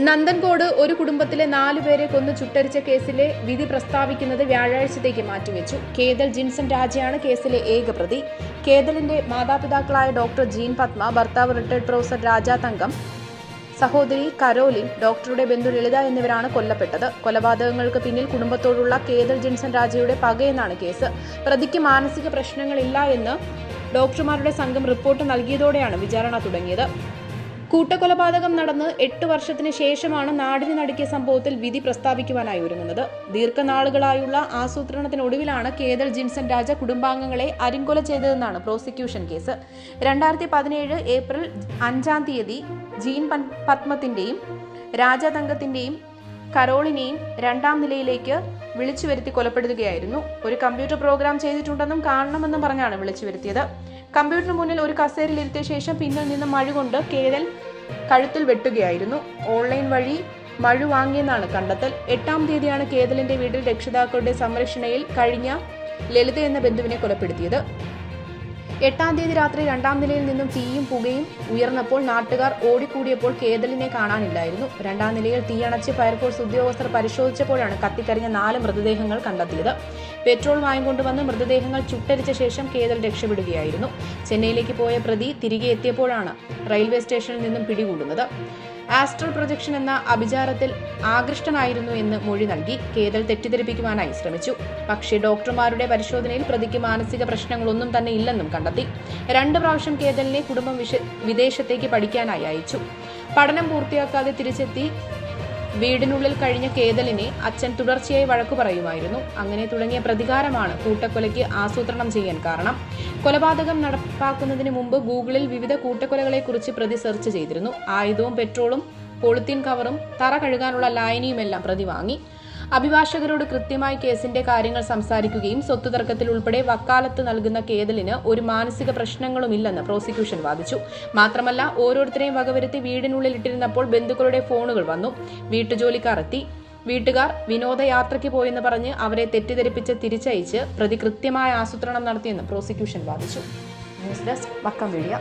നന്ദൻകോട് ഒരു കുടുംബത്തിലെ നാലുപേരെ കൊന്നു ചുട്ടരിച്ച കേസിലെ വിധി പ്രസ്താവിക്കുന്നത് വ്യാഴാഴ്ചത്തേക്ക് മാറ്റിവെച്ചു. കേതൽ ജിൻസൺ രാജയാണ് കേസിലെ ഏക പ്രതി. കേതലിന്റെ മാതാപിതാക്കളായ ഡോക്ടർ ജീൻ പത്മ ഭർത്താവ് റിട്ടയർഡ് പ്രൊഫസർ രാജാ തങ്കം സഹോദരി കരോലിൻ ഡോക്ടറുടെ ബന്ധു ലളിത എന്നിവരാണ് കൊല്ലപ്പെട്ടത്. കൊലപാതകങ്ങൾക്ക് പിന്നിൽ കുടുംബത്തോടുള്ള കേതൽ ജിൻസൺ രാജയുടെ പകയെന്നാണ് കേസ്. പ്രതിക്ക് മാനസിക പ്രശ്നങ്ങളില്ല എന്ന് ഡോക്ടർമാരുടെ സംഘം റിപ്പോർട്ട് നൽകിയതോടെയാണ് വിചാരണ തുടങ്ങിയത്. കൂട്ടക്കൊലപാതകം നടന്ന് എട്ട് വർഷത്തിന് ശേഷമാണ് നാടിന് നടുക്കിയ സംഭവത്തിൽ വിധി പ്രസ്താവിക്കുവാനായി ഒരുങ്ങുന്നത്. ദീർഘനാളുകളായുള്ള ആസൂത്രണത്തിനൊടുവിലാണ് കേതൽ ജിൻസൺ രാജ കുടുംബാംഗങ്ങളെ അരിങ്കൊല ചെയ്തതെന്നാണ് പ്രോസിക്യൂഷൻ കേസ്. രണ്ടായിരത്തി പതിനേഴ് ഏപ്രിൽ അഞ്ചാം തീയതി ജീൻ പത്മത്തിന്റെയും പത്മത്തിന്റെയും രാജതങ്കത്തിന്റെയും കരോളിനെയും രണ്ടാം നിലയിലേക്ക് വിളിച്ചു വരുത്തി കൊലപ്പെടുത്തുകയായിരുന്നു. ഒരു കമ്പ്യൂട്ടർ പ്രോഗ്രാം ചെയ്തിട്ടുണ്ടെന്നും കാണണമെന്നും പറഞ്ഞാണ് വിളിച്ചു വരുത്തിയത്. കമ്പ്യൂട്ടറിന് മുന്നിൽ ഒരു കസേരയിൽ ഇരുത്തിയ ശേഷം പിന്നിൽ നിന്ന് മഴ കൊണ്ട് കേരൽ കഴുത്തിൽ വെട്ടുകയായിരുന്നു. ഓൺലൈൻ വഴി മഴ വാങ്ങിയെന്നാണ് കണ്ടെത്തൽ. എട്ടാം തീയതിയാണ് കേതലിന്റെ വീട്ടിൽ രക്ഷിതാക്കളുടെ സംരക്ഷണയിൽ കഴിഞ്ഞ ലളിത എന്ന ബന്ധുവിനെ കൊലപ്പെടുത്തിയത്. എട്ടാം തീയതി രാത്രി രണ്ടാം നിലയിൽ നിന്നും തീയും പുകയും ഉയർന്നപ്പോൾ നാട്ടുകാർ ഓടിക്കൂടിയപ്പോൾ കേതലിനെ കാണാനില്ലായിരുന്നു. രണ്ടാം നിലയിൽ തീയണച്ച് ഫയർഫോഴ്സ് ഉദ്യോഗസ്ഥർ പരിശോധിച്ചപ്പോഴാണ് കത്തിക്കരിഞ്ഞ നാല് മൃതദേഹങ്ങൾ കണ്ടെത്തിയത്. പെട്രോൾ വാങ്ങിക്കൊണ്ടുവന്ന് മൃതദേഹങ്ങൾ ചുട്ടരിച്ച ശേഷം കേതൽ രക്ഷപ്പെടുകയായിരുന്നു. ചെന്നൈയിലേക്ക് പോയ പ്രതി തിരികെ എത്തിയപ്പോഴാണ് റെയിൽവേ സ്റ്റേഷനിൽ നിന്നും പിടികൂടുന്നത്. ആസ്ട്രൽ പ്രൊജക്ഷൻ എന്ന അഭിചാരത്തിൽ ആകൃഷ്ടനായിരുന്നു എന്ന് മൊഴി നൽകി കേതൽ തെറ്റിദ്ധരിപ്പിക്കുവാനായി ശ്രമിച്ചു. പക്ഷേ ഡോക്ടർമാരുടെ പരിശോധനയിൽ പ്രതിക്ക് മാനസിക പ്രശ്നങ്ങളൊന്നും തന്നെ ഇല്ലെന്നും കണ്ടെത്തി. രണ്ട് പ്രാവശ്യം കേതലിനെ കുടുംബം വിദേശത്തേക്ക് പഠിക്കാനായി അയച്ചു. പഠനം പൂർത്തിയാക്കാതെ തിരിച്ചെത്തി വീടിനുള്ളിൽ കഴിഞ്ഞ കേതലിനെ അച്ഛൻ തുടർച്ചയായി വഴക്കു പറയുമായിരുന്നു. അങ്ങനെ തുടങ്ങിയ പ്രതികാരമാണ് കൂട്ടക്കൊലയ്ക്ക് ആസൂത്രണം ചെയ്യാൻ കാരണം. കൊലപാതകം നടപ്പാക്കുന്നതിന് മുമ്പ് ഗൂഗിളിൽ വിവിധ കൂട്ടക്കൊലകളെക്കുറിച്ച് പ്രതി സെർച്ച് ചെയ്തിരുന്നു. ആയുധവും പെട്രോളും പോളിത്തീൻ കവറും തറ കഴുകാനുള്ള ലായനിയുമെല്ലാം പ്രതി വാങ്ങി. അഭിഭാഷകരോട് കൃത്യമായി കേസിന്റെ കാര്യങ്ങൾ സംസാരിക്കുകയും സ്വത്ത് തർക്കത്തിൽ ഉൾപ്പെടെ വക്കാലത്ത് നൽകുന്ന കേതലിന് ഒരു മാനസിക പ്രശ്നങ്ങളുമില്ലെന്ന് പ്രോസിക്യൂഷൻ വാദിച്ചു. മാത്രമല്ല ഓരോരുത്തരെയും വകവരുത്തി വീടിനുള്ളിൽ ഇട്ടിരുന്നപ്പോൾ ബന്ധുക്കളുടെ ഫോണുകൾ വന്നു. വീട്ടുജോലിക്കാർ എത്തി. വീട്ടുകാർ വിനോദയാത്രയ്ക്ക് പോയെന്ന് പറഞ്ഞ് അവരെ തെറ്റിദ്ധരിപ്പിച്ച് തിരിച്ചയച്ച് പ്രതി കൃത്യമായ ആസൂത്രണം നടത്തിയെന്ന് പ്രോസിക്യൂഷൻ വാദിച്ചു. News desk Vakkom media.